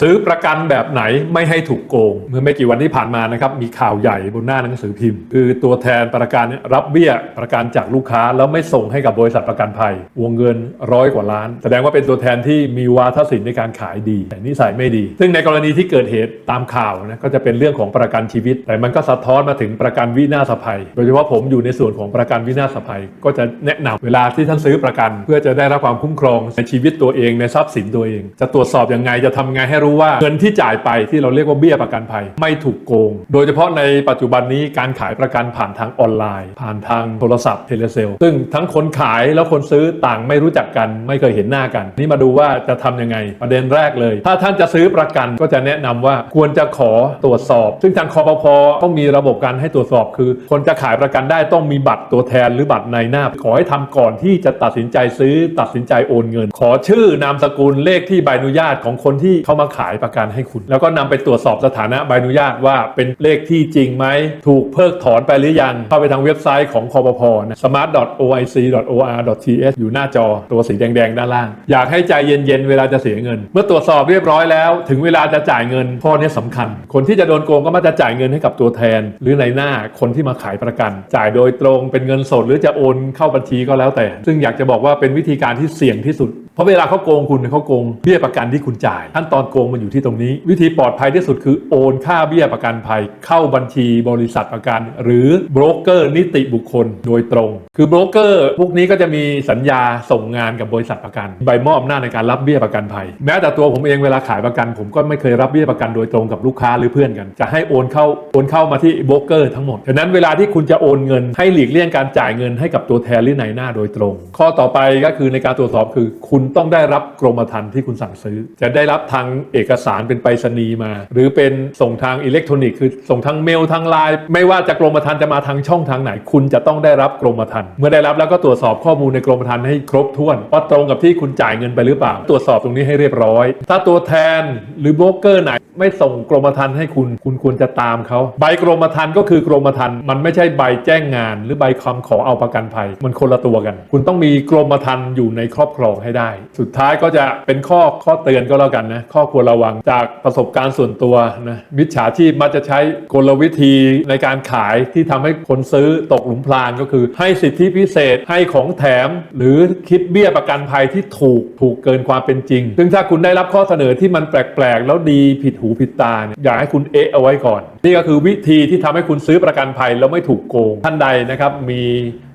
ซื้อประกันแบบไหนไม่ให้ถูกโกง เมื่อไม่กี่วันที่ผ่านมานะครับมีข่าวใหญ่บนหน้าหนังสือพิมพ์ คือตัวแทนประกันรับเบี้ยประกันจากลูกค้า แล้วไม่ส่งให้กับบริษัทประกันภัย วงเงินร้อยกว่าล้าน แสดงว่าเป็นตัวแทนที่มีวาทศิลป์ในการขายดี แต่นิสัยไม่ดี ซึ่งในกรณีที่เกิดเหตุตามข่าวนะก็จะเป็นเรื่องของประกันชีวิต แต่มันก็สะท้อนมาถึงประกันวินาศภัย โดยเฉพาะผมอยู่ในส่วนของประกันวินาศภัย ก็จะแนะนำเวลาที่ท่านซื้อประกัน เพื่อจะได้รับความคุ้มครองในชีวิตตัวเองในทรัพย์สินตัวเอง จะตรวจสอบยังไงจะทำไงให้รู้ว่าเงินที่จ่ายไปที่เราเรียกว่าเบี้ยประกันภัยไม่ถูกโกง โดยเฉพาะในปัจจุบันนี้การขายประกันผ่านทางออนไลน์ ผ่านทางโทรศัพท์เทเลเซลซึ่งทั้งคนขายแล้วคนซื้อต่างไม่รู้จักกัน ไม่เคยเห็นหน้ากัน นี่มาดูว่าจะทำยังไงประเด็นแรกเลย ถ้าท่านจะซื้อประกันก็จะแนะนำว่าควรจะขอตรวจสอบ ซึ่งทางคอปพต้องมีระบบการให้ตรวจสอบคือ คนจะขายประกันได้ต้องมีบัตรตัวแทนหรือบัตรในหน้า ขอให้ทำก่อนที่จะตัดสินใจซื้อตัดสินใจโอนเงิน ขอชื่อนามสกุลเลขที่ใบอนุญาตของคนที่เขามาขายประกันให้คุณ แล้วก็นำไปตรวจสอบสถานะใบอนุญาตว่าเป็นเลขที่จริงไหม ถูกเพิกถอนไปหรือยัง เข้าไปทางเว็บไซต์ของคอปพนะ smart.oic.or.th อยู่หน้าจอตัวสีแดง ๆ ด้านล่าง อยากให้ใจเย็น ๆ เวลาจะเสียเงิน เมื่อตรวจสอบเรียบร้อยแล้ว ถึงเวลาจะจ่ายเงินข้อนี้สำคัญ คนที่จะโดนโกงก็มักจะจ่ายเงินให้กับตัวแทน หรือในหน้าคนที่มาขายประกัน จ่ายโดยตรงเป็นเงินสดหรือจะโอนเข้าบัญชีก็แล้วแต่ ซึ่งอยากจะบอกว่าเป็นวิธีการที่เสี่ยงที่สุด เพราะเวลาเขาโกงคุณเขาโกงเบี้ยประกันที่คุณจ่ายขั้นตอนโกงมันอยู่ที่ตรงนี้ วิธีปลอดภัยที่สุดคือโอนค่าเบี้ยประกันภัย เข้าบัญชีบริษัทประกัน หรือโบรกเกอร์นิติบุคคลโดยตรง คือโบรกเกอร์พวกนี้ก็จะมีสัญญาส่งงานกับบริษัทประกัน ใบมอบอำนาจในการรับเบี้ยประกันภัย แม้แต่ตัวผมเองเวลาขายประกัน ผมก็ไม่เคยรับเบี้ยประกันโดยตรงกับลูกค้าหรือเพื่อนกัน จะให้โอนเข้าโอนเข้ามาที่โบรกเกอร์ทั้งหมดฉะนั้นเวลาที่คุณจะโอนเงินให้หลีกเลี่ยงการจ่ายเงินให้กับตัวแทนหรือในหน้าโดยตรง ข้อต่อไปก็คือในการตรวจสอบคือคุณณต้องได้รับกรมธรรม์ที่คุณสั่งซื้อ จะได้รับทางเอกสารเป็นไปรษณีย์มา หรือเป็นส่งทางอิเล็กทรอนิกส์คือส่งทางเมลทางไลน์ไม่ว่าจะกรมธรรม์จะมาทางช่องทางไหน คุณจะต้องได้รับกรมธรรม์เมื่อได้รับแล้วก็ตรวจสอบข้อมูลในกรมธรรม์ให้ครบถ้วนว่าตรงกับที่คุณจ่ายเงินไปหรือเปล่า ตรวจสอบตรงนี้ให้เรียบร้อย ถ้าตัวแทนหรือโบรกเกอร์ไหน ไม่ส่งกรมธรรม์ให้คุณ คุณควรจะตามเขาใบกรมธรรม์ก็คือกรมธรรม์มันไม่ใช่ใบแจ้งงาน หรือใบคำขอเอาประกันภัย มันคนละตัวกัน คุณต้องมีกรมธรรม์อยู่ในครอบครองให้ได้สุดท้ายก็จะเป็นข้อข้อเตือนก็แล้วกันนะข้อควรระวังจากประสบการณ์ส่วนตัวนะมิจฉาชีพมักจะใช้กลวิธีในการขายที่ทำให้คนซื้อตกหลุมพรางก็คือ ให้สิทธิพิเศษให้ของแถม หรือคิดเบี้ยประกันภัยที่ถูกถูกเกินความเป็นจริง ซึ่งถ้าคุณได้รับข้อเสนอที่มันแปลกๆ แล้วดีผิดหูผิดตาเนี่ยอยากให้คุณเอะเอาไว้ก่อน นี่ก็คือวิธีที่ทำให้คุณซื้อประกันภัยแล้วไม่ถูกโกงท่านใดนะครับมี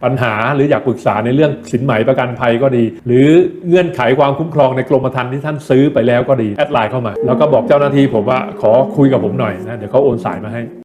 ปัญหาหรืออยากปรึกษาในเรื่องสินไหมประกันภัยก็ดี หรือเงื่อนไขความคุ้มครองในกรมธรรม์ที่ท่านซื้อไปแล้วก็ดีแอดไลน์เข้ามา แล้วก็บอกเจ้าหน้าที่ผมว่าขอคุยกับผมหน่อยนะเดี๋ยวเขาโอนสายมาให้